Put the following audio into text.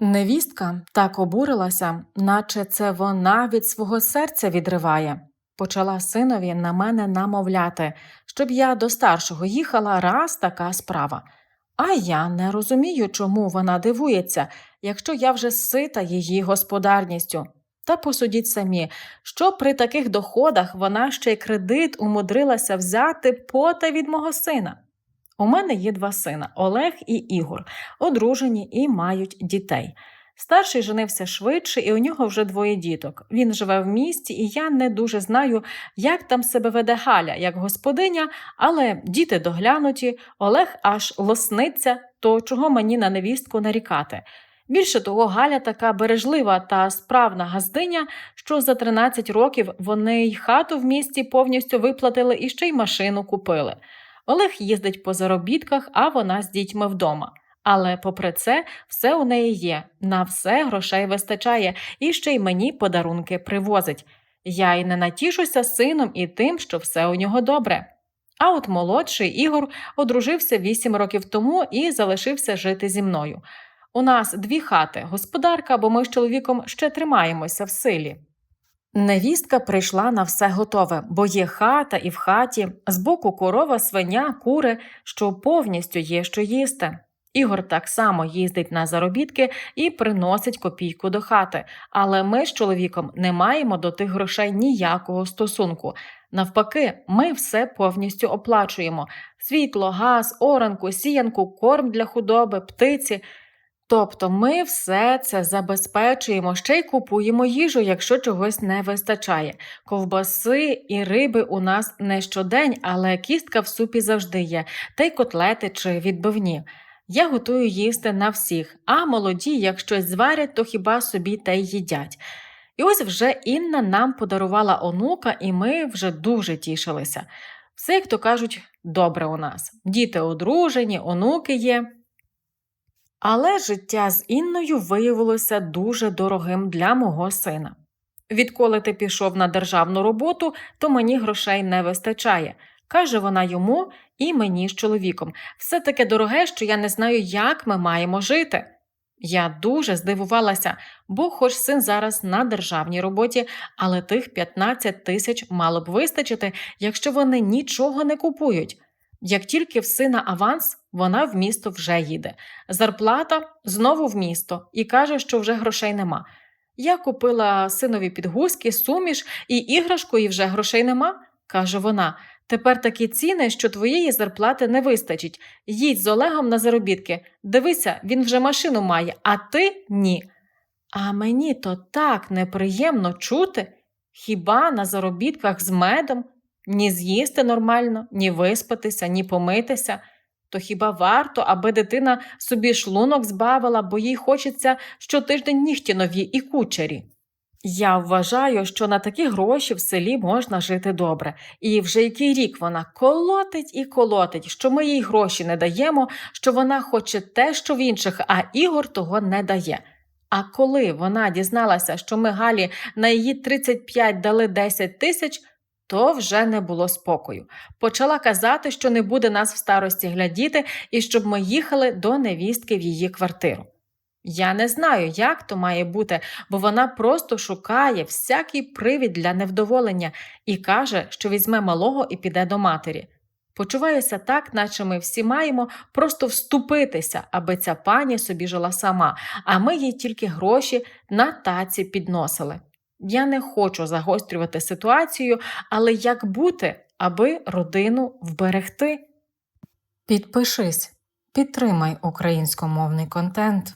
Невістка так обурилася, наче це вона від свого серця відриває. Почала синові на мене намовляти, щоб я до старшого їхала раз така справа. А я не розумію, чому вона дивується, якщо я вже сита її господарністю. Та посудіть самі, що при таких доходах вона ще й кредит умудрилася взяти пота від мого сина. У мене є два сина Олег і Ігор, одружені і мають дітей. Старший женився швидше, і у нього вже двоє діток. Він живе в місті, і я не дуже знаю, як там себе веде Галя як господиня, але діти доглянуті, Олег аж лосниться, то чого мені на невістку нарікати. Більше того, Галя така бережлива та справна газдиня, що за 13 років вони й хату в місті повністю виплатили і ще й машину купили. Олег їздить по заробітках, а вона з дітьми вдома. Але, попри це, все у неї є, на все грошей вистачає, і ще й мені подарунки привозить. Я й не натішуся сином і тим, що все у нього добре. А от молодший Ігор одружився 8 років тому і залишився жити зі мною. У нас дві хати, господарка, бо ми з чоловіком ще тримаємося в силі. Невістка прийшла на все готове, бо є хата і в хаті, збоку корова, свиня, кури, що повністю є що їсти. Ігор так само їздить на заробітки і приносить копійку до хати, але ми з чоловіком не маємо до тих грошей ніякого стосунку. Навпаки, ми все повністю оплачуємо: світло, газ, оранку, сіянку, корм для худоби, птиці. Тобто ми все це забезпечуємо, ще й купуємо їжу, якщо чогось не вистачає. Ковбаси і риби у нас не щодень, але кістка в супі завжди є, та й котлети чи відбивні. Я готую їсти на всіх, а молоді, як щось зварять, то хіба собі те й їдять. І ось вже Інна нам подарувала онука, і ми вже дуже тішилися. Все, як то кажуть, добре у нас. Діти одружені, онуки є. Але життя з Інною виявилося дуже дорогим для мого сина. Відколи ти пішов на державну роботу, то мені грошей не вистачає, каже вона йому і мені з чоловіком. Все таке дороге, що я не знаю, як ми маємо жити. Я дуже здивувалася, бо хоч син зараз на державній роботі, але тих 15 тисяч мало б вистачити, якщо вони нічого не купують. Як тільки в сина аванс, вона в місто вже їде. Зарплата знову в місто і каже, що вже грошей нема. Я купила синові підгузки, суміш і іграшку, і вже грошей нема, каже вона. Тепер такі ціни, що твоєї зарплати не вистачить. Їдь з Олегом на заробітки. Дивися, він вже машину має, а ти ні. А мені то так неприємно чути. Хіба на заробітках з медом ні з'їсти нормально, ні виспатися, ні помитися. То хіба варто, аби дитина собі шлунок збавила, бо їй хочеться щотиждень нігті нові і кучері? Я вважаю, що на такі гроші в селі можна жити добре, і вже який рік вона колотить і колотить, що ми їй гроші не даємо, що вона хоче те, що в інших, а Ігор того не дає. А коли вона дізналася, що ми Галі на її 35 дали 10 тисяч, то вже не було спокою. Почала казати, що не буде нас в старості глядіти і щоб ми їхали до невістки в її квартиру. Я не знаю, як то має бути, бо вона просто шукає всякий привід для невдоволення і каже, що візьме малого і піде до матері. Почуваюся так, наче ми всі маємо просто вступитися, аби ця пані собі жила сама, а ми їй тільки гроші на таці підносили. Я не хочу загострювати ситуацію, але як бути, аби родину вберегти? Підпишись, підтримай українськомовний контент.